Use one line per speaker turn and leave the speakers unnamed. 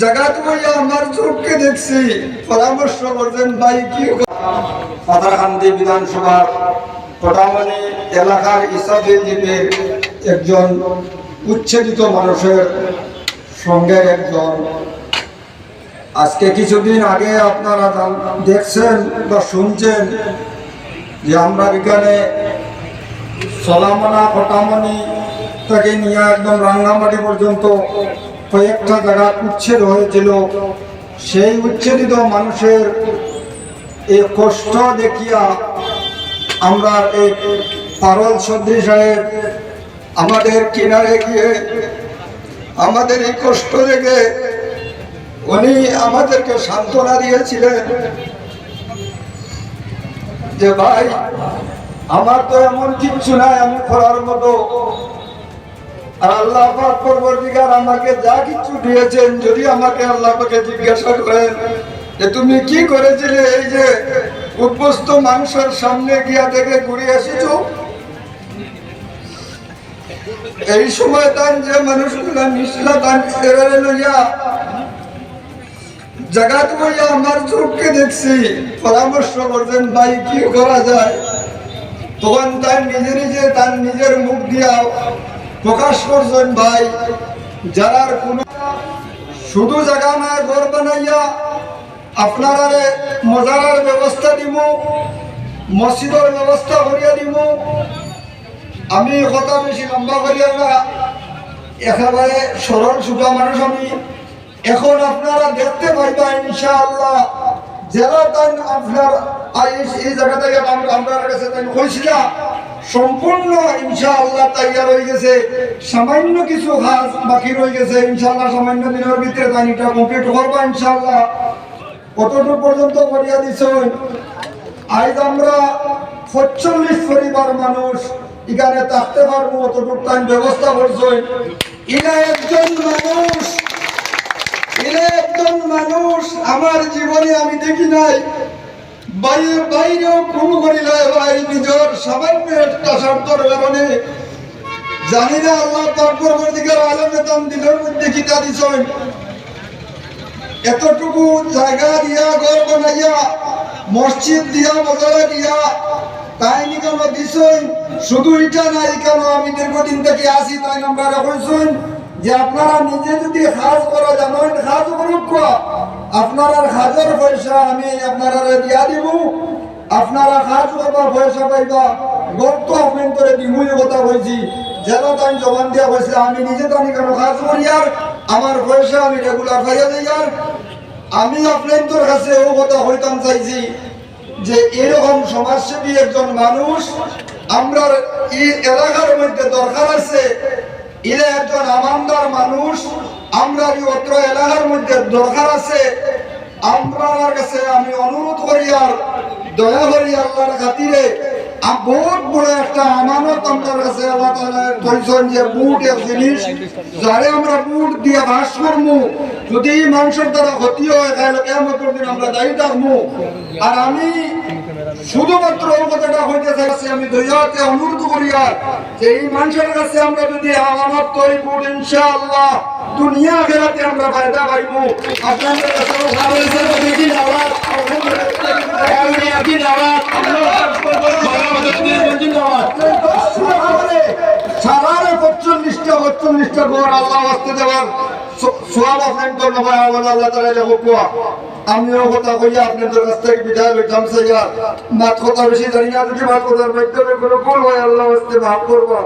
জাগাত বইয়া আমার চোখকে দেখছি। পরামর্শ করছেন, ভাই, কি পাতারকান্দি বিধানসভার পটামণি এলাকার ইসাদিল দ্বীপের একজন উচ্ছেদিত মানুষের সঙ্গে একজন। আজকে কিছুদিন আগে আপনারা দেখছেন বা শুনছেন যে আমরা এখানে সলামনা পটামণি থেকে নিয়ে একদম রাঙ্গামাটি পর্যন্ত কয়েকটা জায়গা উচ্ছেদ হয়েছিল। সেই উচ্ছেদিত মানুষের এই কষ্ট দেখিয়া আমরা এই পারল চৌধুরী সাহেব আমাদের কিনারে গিয়ে আমাদের এই কষ্ট দেখে উনি আমাদেরকে সান্ত্বনা দিয়েছিলেন যে, ভাই, আমার তো এমন কিচ্ছু নাই, আমি করার মতো আমাকে যা কিছু দিয়েছেন, যদি আমাকে আল্লাহ পাকে জিজ্ঞাসা করেন যে তুমি কি করেছিলে, এই যে উপস্থ মানুষের সামনে গিয়া থেকে ঘুরে এসেছ? এই সময় তান যে মানুষগুলা লইয়া জাগাত বইয়া আমার চোখকে দেখছি, পরামর্শ করছেন, ভাই, কি করা যায়? তখন তার নিজে নিজে তার নিজের মুখ দিয়া প্রকাশ করছেন ভাই, যারার কোনো শুধু জায়গা নয় ঘর বানাইয়া আপনারা মজারার ব্যবস্থা দিব মসজিদের ব্যবস্থা করিয়া দিব আমি কথা বেশি লম্বা করিয়া না, একেবারে সরল সুজা মানুষ আমি। এখন আপনারা দেখতে পাইবা ইনশাআল্লাহ যারা তাই আপনার এই জায়গা থেকে আমরা কাছে তাই কইছিলা সম্পূর্ণ, ইনশাআল্লাহ তৈয়ার হয়ে গেছে। সামান্য কিছু কাজ বাকি রয়ে গেছে, ইনশাআল্লাহ, সামান্য দিনের ভিতরে এটা কমপ্লিট করবা, ইনশাআল্লাহ। কতটুকু পর্যন্ত করিয়া দিছেন? আজ আমরা পঁচল্লিশ পরিবার মানুষ এখানে থাকতে পারব, অতটুকু টাইম ব্যবস্থা করছেন। এরা একজন মানুষ। এরা একজন মানুষ, আমার জীবনে আমি দেখি নাই। বাইরের বাইরেও খুন করিল ভাই নিজের সামান্য একটা স্বার্থর কারণে জানি না আল্লাহ তারপর দিকের আলমে দিনের মধ্যে দিছেন এতটুকু জায়গা দিয়া, ঘর বানাইয়া, মসজিদ দিয়া মজারা দিয়া তাই নি কেন দিছই শুধু এটা নাই কেন আমি দীর্ঘদিন থেকে আসি তাই আমরা কইছুন যে আপনারা নিজে যদি কাজ করা জানেন কাজ করুক। আপনারা কাজের পয়সা আমি আপনারা দিয়া দিব। আপনারা কাজ করবা পয়সা পাইবা। গর্ত আপনার করে কথা কইছি। তাই দিয়া আমি নিজে আমার আমি আর। আমি কথা চাইছি যে মানুষ আমরা এই এলাকার মধ্যে দরকার আছে এরা একজন আমানদার মানুষ আমরা অত্র এলাকার মধ্যে দরকার আছে আপনার কাছে আমি অনুরোধ করি আর দয়া করি আল্লাহর খাতিরে বহুত বড় একটা আমানত আপনার কাছে আল্লাহ তাআলা কইছেন যে বুট এক জিনিস, যারে আমরা বুট দিয়ে বাস করব যদি মানুষের দ্বারা ক্ষতি হয় তাহলে কেমতের দিন আমরা দায়ী থাকব আর আমি শুধুমাত্র ওই কথাটা হইতে চাইছি আমি দয়াতে অনুরোধ করি আর যে এই মানুষের কাছে আমরা যদি আমানত তৈরি বুট ইনশাআল্লাহ, দুনিয়া আখেরাতে আমরা ফায়দা পাইব। আপনাদের কাছে ভালো হয়েছে দেখি সারারে পঁচল্লিশটা পঁচল্লিশটা সোয়াব আপনার তো আল্লাহ তালা আমিও কথা কই, আপনাদের কাছ থেকে বিদায় লইতাম সাইয়া মাত কথা বেশি জানি না, যদি মাত কথার মাধ্যমে কোনো ভুল হয়, আল্লাহ আসতে মাফ করবা